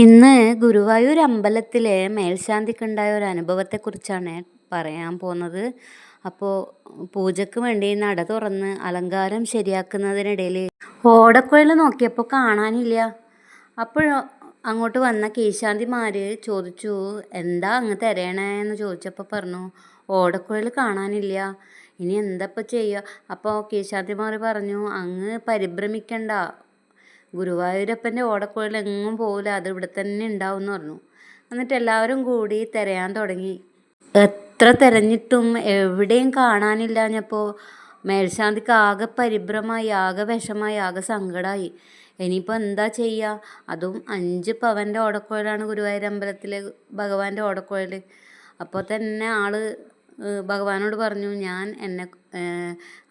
ഇന്ന് ഗുരുവായൂർ അമ്പലത്തിലെ മേൽശാന്തിക്കുണ്ടായ ഒരു അനുഭവത്തെക്കുറിച്ചാണ് പറയാൻ പോകുന്നത്. അപ്പോൾ പൂജയ്ക്ക് വേണ്ടി നട തുറന്ന് അലങ്കാരം ശരിയാക്കുന്നതിനിടയിൽ ഓടക്കുഴൽ നോക്കിയപ്പോൾ കാണാനില്ല. അപ്പോൾ അങ്ങോട്ട് വന്ന കീശാന്തിമാർ ചോദിച്ചു എന്താ അങ്ങ് തരണേന്ന് ചോദിച്ചപ്പോൾ പറഞ്ഞു ഓടക്കുഴൽ കാണാനില്ല. ഇനി എന്താ ഇപ്പോൾ ചെയ്യുക അപ്പോൾ കീശാന്തിമാർ പറഞ്ഞു അങ്ങ് പരിഭ്രമിക്കണ്ട. ഗുരുവായൂരപ്പന്റെ ഓടക്കുഴൽ എങ്ങും പോകില്ല അത് ഇവിടെ തന്നെ ഉണ്ടാവും എന്ന് പറഞ്ഞു. എന്നിട്ട് എല്ലാവരും കൂടി തിരയാൻ തുടങ്ങി. എത്ര തിരഞ്ഞിട്ടും എവിടെയും കാണാനില്ലാഞ്ഞപ്പോൾ മേൽശാന്തിക്ക് ആകെ പരിഭ്രമായി ആകെ വിഷമായി ആകെ സങ്കടമായി. ഇനിയിപ്പോൾ എന്താ ചെയ്യുക? അതും അഞ്ച് പവന്റെ ഓടക്കുഴലാണ് ഗുരുവായൂർ അമ്പലത്തിലെ ഭഗവാന്റെ ഓടക്കുഴൽ. അപ്പോൾ തന്നെ ആൾ ഭഗവാനോട് പറഞ്ഞു ഞാൻ എന്നെ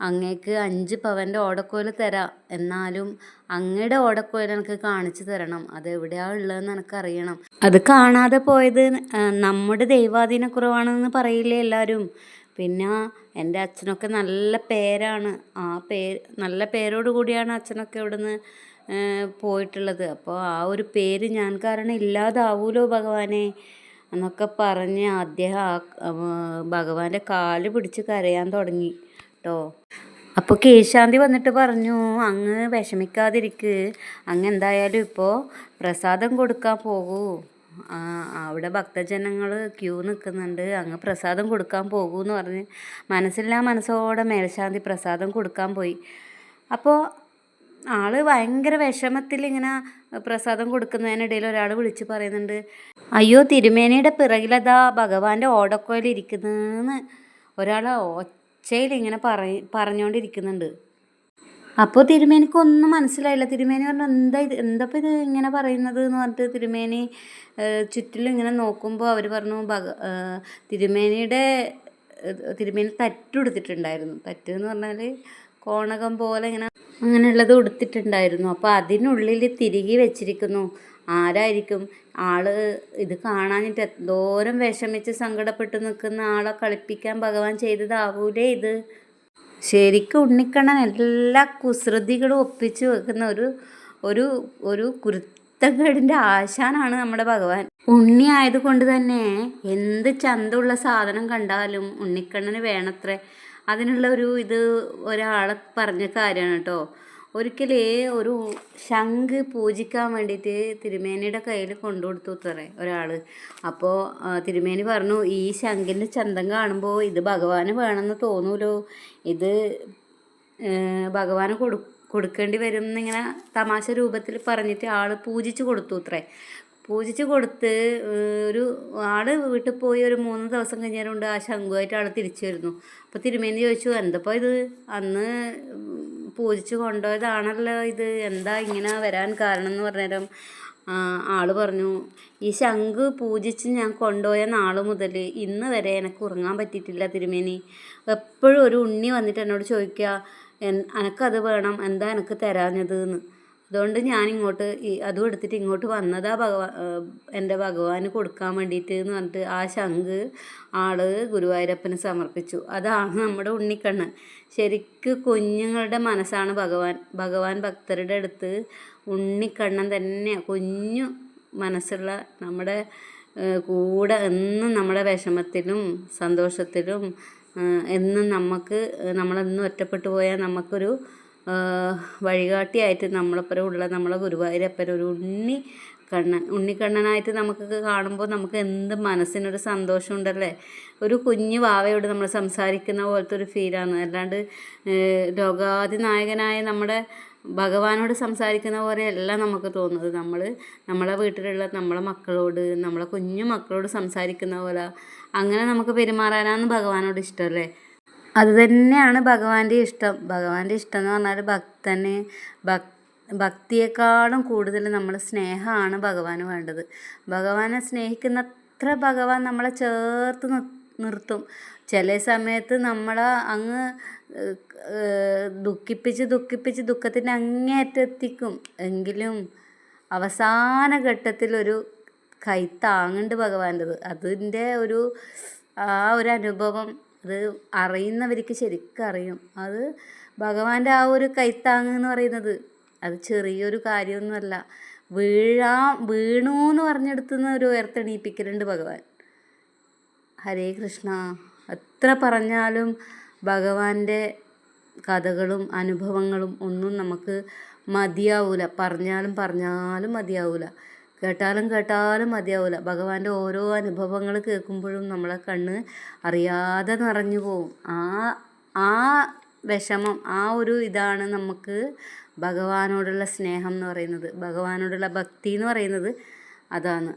അങ്ങേക്ക് അഞ്ച് പവന്റെ ഓടക്കോൽ തരാം. എന്നാലും അങ്ങയുടെ ഓടക്കോൽ എനിക്ക് കാണിച്ചു തരണം. അത് എവിടെയാണ് ഉള്ളതെന്ന് എനിക്കറിയണം. അത് കാണാതെ പോയത് നമ്മുടെ ദൈവാധീനക്കുറവാണെന്ന് പറയില്ലേ എല്ലാവരും പിന്നെ എന്റെ അച്ഛനൊക്കെ നല്ല പേരാണ്. ആ പേര് നല്ല പേരോട് കൂടിയാണ് അച്ഛനൊക്കെ ഇവിടുന്ന് പോയിട്ടുള്ളത്. അപ്പോൾ ആ ഒരു പേര് ഞാൻ കാരണം ഇല്ലാതാവൂലോ ഭഗവാനെ. എന്നൊക്കെ പറഞ്ഞ് അദ്ദേഹം ഭഗവാന്റെ കാൽ പിടിച്ച് കരയാൻ തുടങ്ങി കേട്ടോ അപ്പോൾ കേശാന്തി വന്നിട്ട് പറഞ്ഞു അങ്ങ് വിഷമിക്കാതിരിക്ക്. അങ്ങ് എന്തായാലും ഇപ്പോൾ പ്രസാദം കൊടുക്കാൻ പോകൂ. അവിടെ ഭക്തജനങ്ങൾ ക്യൂ നിൽക്കുന്നുണ്ട് അങ്ങ് പ്രസാദം കൊടുക്കാൻ പോകൂ എന്ന് പറഞ്ഞ് മനസ്സില്ലാ മനസ്സോടെ മേൽശാന്തി പ്രസാദം കൊടുക്കാൻ പോയി. അപ്പോൾ ആൾ ഭയങ്കര വിഷമത്തിൽ ഇങ്ങനെ പ്രസാദം കൊടുക്കുന്നതിനിടയിൽ ഒരാൾ വിളിച്ച് പറയുന്നുണ്ട് അയ്യോ തിരുമേനയുടെ പിറകിലതാ ഭഗവാന്റെ ഓടക്കോയിൽ ഇരിക്കുന്നതെന്ന് ഒരാൾ ഒച്ചയിൽ ഇങ്ങനെ പറ പറഞ്ഞുകൊണ്ടിരിക്കുന്നുണ്ട് അപ്പോൾ തിരുമേനിക്ക് ഒന്നും മനസ്സിലായില്ല. തിരുമേനി പറഞ്ഞു എന്താ ഇത്? എന്തപ്പോൾ ഇത് ഇങ്ങനെ പറയുന്നത് എന്ന് പറഞ്ഞിട്ട് തിരുമേനി ചുറ്റിലും ഇങ്ങനെ നോക്കുമ്പോൾ അവർ പറഞ്ഞു ഭഗ തിരുമേനിയുടെ തിരുമേനി തറ്റ് തറ്റെന്ന് പറഞ്ഞാൽ കോണകം പോലെ ഇങ്ങനെ അങ്ങനെയുള്ളത് ഉടുത്തിട്ടുണ്ടായിരുന്നു. അപ്പോൾ അതിനുള്ളിൽ തിരികെ വെച്ചിരിക്കുന്നു. ആരായിരിക്കും? ആൾ ഇത് കാണാനിട്ട് എന്തോരം വിഷമിച്ച് സങ്കടപ്പെട്ട് നിൽക്കുന്ന ആളെ കളിപ്പിക്കാൻ ഭഗവാൻ ചെയ്തതാവൂലേ ഇത്? ശരിക്കും ഉണ്ണിക്കണ്ണൻ എല്ലാ കുസൃതികളും ഒപ്പിച്ച് വെക്കുന്ന ഒരു ഒരു ഒരു കുരുത്തക്കേടിന്റെ ആശാനാണ് നമ്മുടെ ഭഗവാൻ. ഉണ്ണി ആയതുകൊണ്ട് തന്നെ എന്ത് ചന്തമുള്ള സാധനം കണ്ടാലും ഉണ്ണിക്കണ്ണന് വേണത്രേ. അതിനുള്ള ഒരു ഇത് ഒരാളെ പറഞ്ഞ കാര്യമാണ് കേട്ടോ ഒരിക്കലേ ഒരു ശംഖ് പൂജിക്കാൻ വേണ്ടിയിട്ട് തിരുമേനിയുടെ കയ്യിൽ കൊണ്ടു കൊടുത്തു ഒരാൾ അപ്പോൾ തിരുമേനി പറഞ്ഞു ഈ ശംഖിന്റെ ചന്തം കാണുമ്പോൾ ഇത് ഭഗവാന് വേണമെന്ന് തോന്നൂലോ? ഇത് ഭഗവാന് കൊടു കൊടുക്കേണ്ടി വരും എന്നിങ്ങനെ തമാശ രൂപത്തിൽ പറഞ്ഞിട്ട് ആൾ പൂജിച്ച് കൊടുത്തു അത്രേ പൂജിച്ച് കൊടുത്ത് ഒരു ആൾ വീട്ടിൽ പോയി ഒരു മൂന്ന് ദിവസം കഴിഞ്ഞാലുണ്ട് ആ ശംഖുമായിട്ട് ആൾ തിരിച്ചു വരുന്നു. അപ്പോൾ തിരുമേനി ചോദിച്ചു എന്തപ്പോൾ ഇത്? അന്ന് പൂജിച്ച് കൊണ്ടുപോയതാണല്ലോ ഇത്. എന്താ ഇങ്ങനെ വരാൻ കാരണം? എന്ന് പറഞ്ഞേരം ആൾ പറഞ്ഞു ഈ ശംഖ് പൂജിച്ച് ഞാൻ കൊണ്ടുപോയ നാൾ മുതൽ ഇന്ന് വരെ എനിക്ക് ഉറങ്ങാൻ പറ്റിയിട്ടില്ല തിരുമേനി. എപ്പോഴും ഒരു ഉണ്ണി വന്നിട്ട് എന്നോട് ചോദിക്കുക എൻ എനക്കത് വേണം എന്താ എനിക്ക് തരാഞ്ഞത്? എന്ന്. അതുകൊണ്ട് ഞാൻ ഇങ്ങോട്ട് അതും എടുത്തിട്ട് ഇങ്ങോട്ട് വന്നതാ ഭഗവാ എന്റെ ഭഗവാന് കൊടുക്കാൻ വേണ്ടിയിട്ട് എന്ന് പറഞ്ഞിട്ട് ആ ശംഖ് ആൾ ഗുരുവായൂരപ്പന് സമർപ്പിച്ചു. അതാണ് നമ്മുടെ ഉണ്ണിക്കണ്ണൻ ശരിക്ക് കുഞ്ഞുങ്ങളുടെ മനസ്സാണ് ഭഗവാൻ. ഭഗവാൻ ഭക്തരുടെ അടുത്ത് ഉണ്ണിക്കണ്ണൻ തന്നെ കുഞ്ഞു മനസ്സുള്ള നമ്മുടെ കൂടെ എന്നും നമ്മുടെ വിഷമത്തിലും സന്തോഷത്തിലും എന്നും നമുക്ക് നമ്മളെന്നും ഒറ്റപ്പെട്ടു പോയാൽ നമുക്കൊരു വഴികാട്ടിയായിട്ട് നമ്മളപ്പുറം ഉള്ള നമ്മളെ ഗുരുവായൂരപ്പൻ ഒരു ഉണ്ണി കണ്ണൻ ഉണ്ണിക്കണ്ണനായിട്ട് നമുക്കൊക്കെ കാണുമ്പോൾ നമുക്ക് എന്ത് മനസ്സിനൊരു സന്തോഷം ഉണ്ടല്ലേ ഒരു കുഞ്ഞു വാവയോട് നമ്മൾ സംസാരിക്കുന്ന പോലത്തെ ഒരു ഫീലാണ്. അല്ലാണ്ട് ലോകാധിനായകനായ നമ്മുടെ ഭഗവാനോട് സംസാരിക്കുന്ന പോലെയല്ല നമുക്ക് തോന്നുന്നത്. നമ്മൾ നമ്മളെ വീട്ടിലുള്ള നമ്മളെ മക്കളോട് നമ്മളെ കുഞ്ഞു മക്കളോട് സംസാരിക്കുന്ന പോലെ. അങ്ങനെ നമുക്ക് പെരുമാറാനാണ് ഭഗവാനോട് ഇഷ്ടമല്ലേ അത് തന്നെയാണ് ഭഗവാന്റെ ഇഷ്ടം. ഭഗവാന്റെ ഇഷ്ടം എന്ന് പറഞ്ഞാൽ ഭക്തന് ഭക് ഭക്തിയെക്കാളും കൂടുതൽ നമ്മൾ സ്നേഹമാണ് ഭഗവാന് വേണ്ടത്. ഭഗവാനെ സ്നേഹിക്കുന്നത്ര ഭഗവാൻ നമ്മളെ ചേർത്ത് നിർത്തും. ചില സമയത്ത് നമ്മളെ അങ്ങ് ദുഃഖിപ്പിച്ച് ദുഃഖിപ്പിച്ച് ദുഃഖത്തിന്റെ അങ്ങേറ്റെത്തിക്കും എങ്കിലും അവസാന ഘട്ടത്തിൽ ഒരു കൈത്താങ്ങുണ്ട് ഭഗവാന്റെത് അതിന്റെ ഒരു ആ ഒരു അനുഭവം അത് അറിയുന്നവർക്ക് ശരിക്കും അറിയും. അത് ഭഗവാന്റെ ആ ഒരു കൈത്താങ് എന്ന് പറയുന്നത്. അത് ചെറിയൊരു കാര്യമൊന്നുമല്ല. വീഴാ വീണു എന്ന് പറഞ്ഞെടുത്തുന്ന ഒരു ഉയർത്തെണീപ്പിക്കലുണ്ട് ഭഗവാൻ. ഹരേ കൃഷ്ണ. എത്ര പറഞ്ഞാലും ഭഗവാന്റെ കഥകളും അനുഭവങ്ങളും ഒന്നും നമുക്ക് മതിയാവൂല. പറഞ്ഞാലും പറഞ്ഞാലും മതിയാവൂല. കേട്ടാലും കേട്ടാലും മതിയാവില്ല ഭഗവാന്റെ ഓരോ അനുഭവങ്ങൾ കേൾക്കുമ്പോഴും നമ്മളെ കണ്ണ് അറിയാതെ നിറഞ്ഞു പോവും. ആ ആ വിഷമം ആ ഒരു ഇതാണ് നമുക്ക് ഭഗവാനോടുള്ള സ്നേഹം എന്ന് പറയുന്നത്. ഭഗവാനോടുള്ള ഭക്തി എന്ന് പറയുന്നത് അതാണ്.